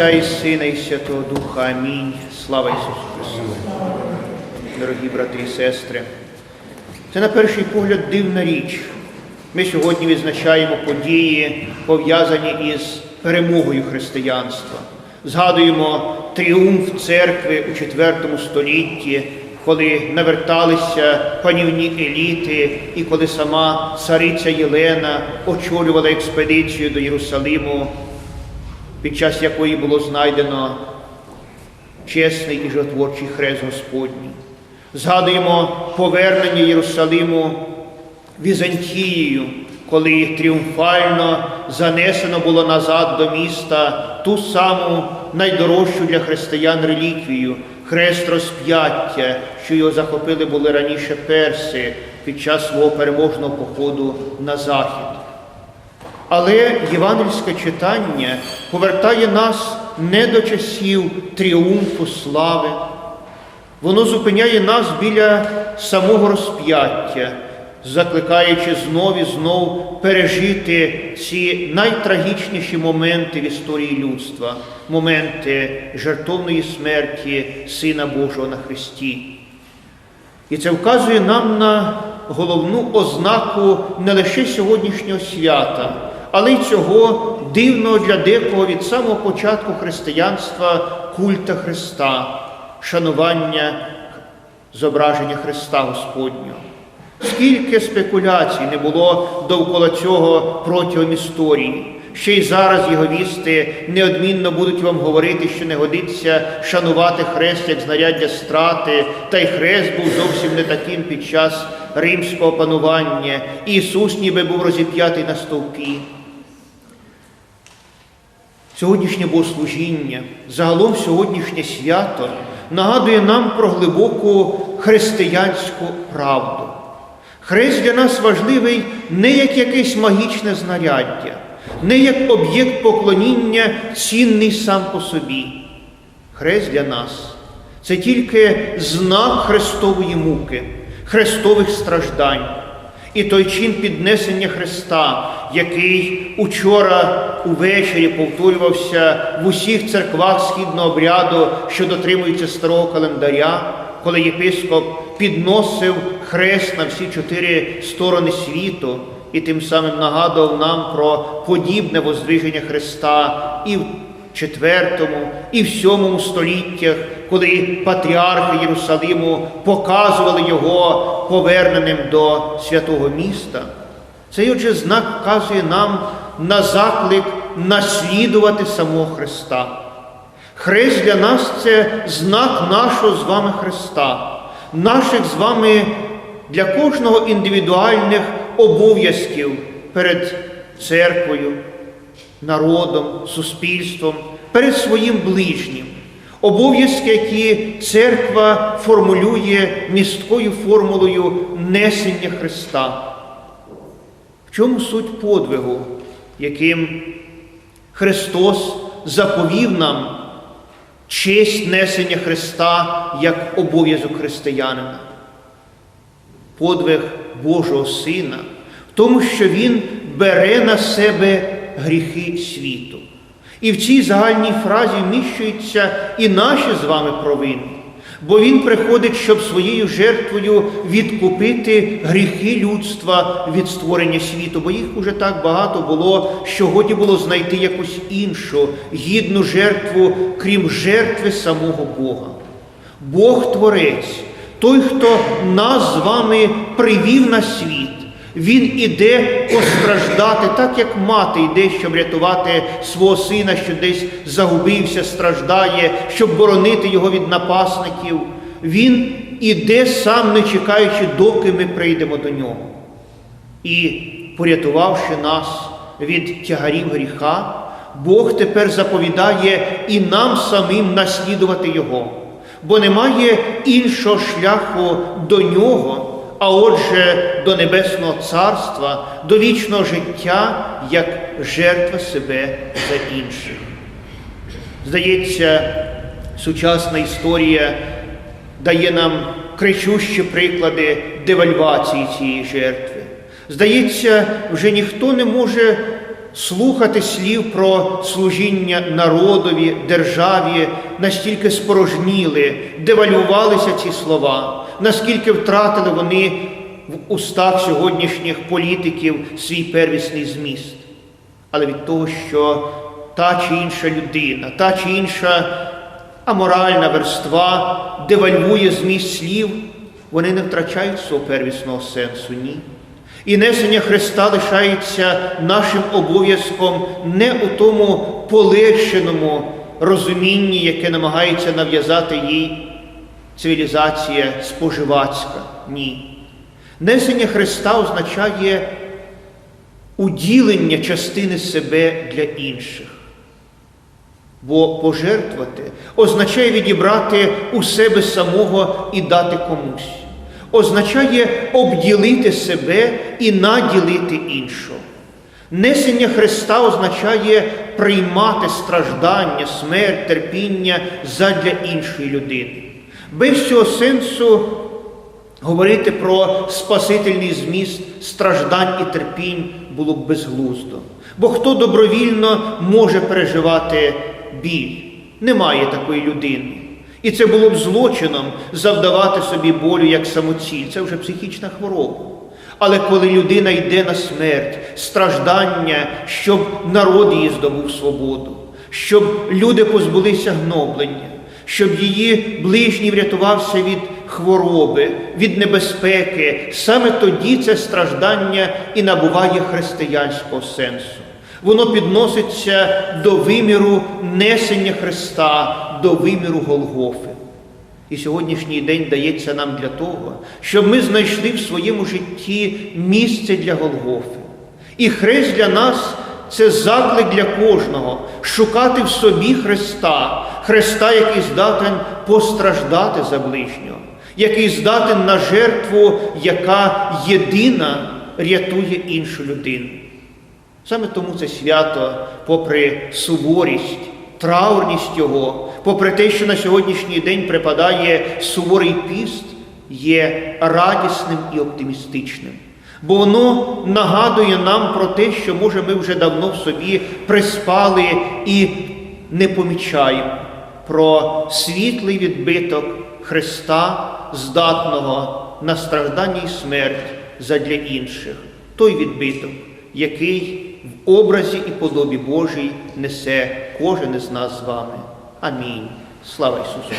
Отця і Сина, і Святого Духа. Амінь. Слава Ісусу Христу. Дорогі брати і сестри, це на перший погляд дивна річ. Ми сьогодні відзначаємо події, пов'язані із перемогою християнства. Згадуємо тріумф церкви у IV столітті, коли наверталися панівні еліти, і коли сама цариця Єлена очолювала експедицію до Єрусалиму, під час якої було знайдено чесний і жотворчий хрест Господній. Згадуємо повернення Єрусалиму Візантією, коли тріумфально занесено було назад до міста ту саму найдорожчу для християн реліквію хрест розп'яття, що його захопили були раніше перси під час свого переможного походу на захід. Але євангельське читання повертає нас не до часів тріумфу слави, воно зупиняє нас біля самого розп'яття, закликаючи знов і знов пережити ці найтрагічніші моменти в історії людства, моменти жертовної смерті Сина Божого на Христі. І це вказує нам на головну ознаку не лише сьогоднішнього свята, але й цього дивного для декого від самого початку християнства культа Христа, шанування зображення Христа Господнього. Скільки спекуляцій не було довкола цього протягом історії. Ще й зараз його вісти неодмінно будуть вам говорити, що не годиться шанувати хрест як знаряддя страти, та й хрест був зовсім не таким під час римського панування. Ісус ніби був розіп'ятий на стовпі. Сьогоднішнє богослужіння, загалом сьогоднішнє свято нагадує нам про глибоку християнську правду. Хрест для нас важливий не як якесь магічне знаряддя, не як об'єкт поклоніння, цінний сам по собі. Хрест для нас це тільки знак Христової муки, Христових страждань. І той чин піднесення Христа, який учора увечері повторювався в усіх церквах східного обряду, що дотримуються старого календаря, коли єпископ підносив хрест на всі чотири сторони світу і тим самим нагадував нам про подібне воздвиження Христа і в четвертому і в сьомому століттях, коли патріархи Єрусалиму показували його поверненим до святого міста. Цей отже знак вказує нам на заклик наслідувати самого Христа. Хрест для нас це знак нашого з вами Христа, наших з вами для кожного індивідуальних обов'язків перед церквою, народом, суспільством, перед своїм ближнім. Обов'язки, які церква формулює місткою формулою несення Христа. В чому суть подвигу, яким Христос заповів нам честь несення Христа як обов'язок християнина? Подвиг Божого Сина в тому, що Він бере на себе гріхи світу. І в цій загальній фразі вміщуються і наші з вами провини. Бо Він приходить, щоб своєю жертвою відкупити гріхи людства від створення світу, бо їх уже так багато було, що годі було знайти якусь іншу гідну жертву, крім жертви самого Бога. Бог Творець, той, хто нас з вами привів на світ. Він іде постраждати, так як мати йде, щоб рятувати свого сина, що десь загубився, страждає, щоб боронити його від напасників. Він іде сам, не чекаючи, доки ми прийдемо до нього. І, порятувавши нас від тягарів гріха, Бог тепер заповідає і нам самим наслідувати Його, бо немає іншого шляху до нього а отже, до Небесного Царства, до вічного життя, як жертва себе за інших. Здається, сучасна історія дає нам кричущі приклади девальвації цієї жертви. Здається, вже ніхто не може слухати слів про служіння народові, державі, настільки спорожніли, девальвувалися ці слова, наскільки втратили вони в устах сьогоднішніх політиків свій первісний зміст. Але від того, що та чи інша людина, та чи інша аморальна верства девальвує зміст слів, вони не втрачають свого первісного сенсу, ні. І несення Христа лишається нашим обов'язком не у тому полегшеному розумінні, яке намагається нав'язати їй цивілізація споживацька. Ні. Несення Христа означає уділення частини себе для інших. Бо пожертвувати означає відібрати у себе самого і дати комусь. Означає обділити себе і наділити іншого. Несення Христа означає приймати страждання, смерть, терпіння задля іншої людини. Без цього сенсу говорити про спасительний зміст страждань і терпінь було б безглуздо. Бо хто добровільно може переживати біль? Немає такої людини. І це було б злочином завдавати собі болю як самоціль. Це вже психічна хвороба. Але коли людина йде на смерть, страждання, щоб народ її здобув свободу, щоб люди позбулися гноблення, щоб її ближній врятувався від хвороби, від небезпеки, саме тоді це страждання і набуває християнського сенсу. Воно підноситься до виміру несення Христа, до виміру Голгофи. І сьогоднішній день дається нам для того, щоб ми знайшли в своєму житті місце для Голгофи. І хрест для нас це заклик для кожного шукати в собі Христа, Христа, який здатен постраждати за ближнього, який здатен на жертву, яка єдина рятує іншу людину. Саме тому це свято, попри суворість, траурність його, попри те, що на сьогоднішній день припадає суворий піст, є радісним і оптимістичним. Бо воно нагадує нам про те, що, може, ми вже давно в собі приспали і не помічаємо про світлий відбиток Христа, здатного на страждання і смерть задля інших, той відбиток, який в образі і подобі Божій несе кожен із нас з вами. Амінь. Слава Ісусу!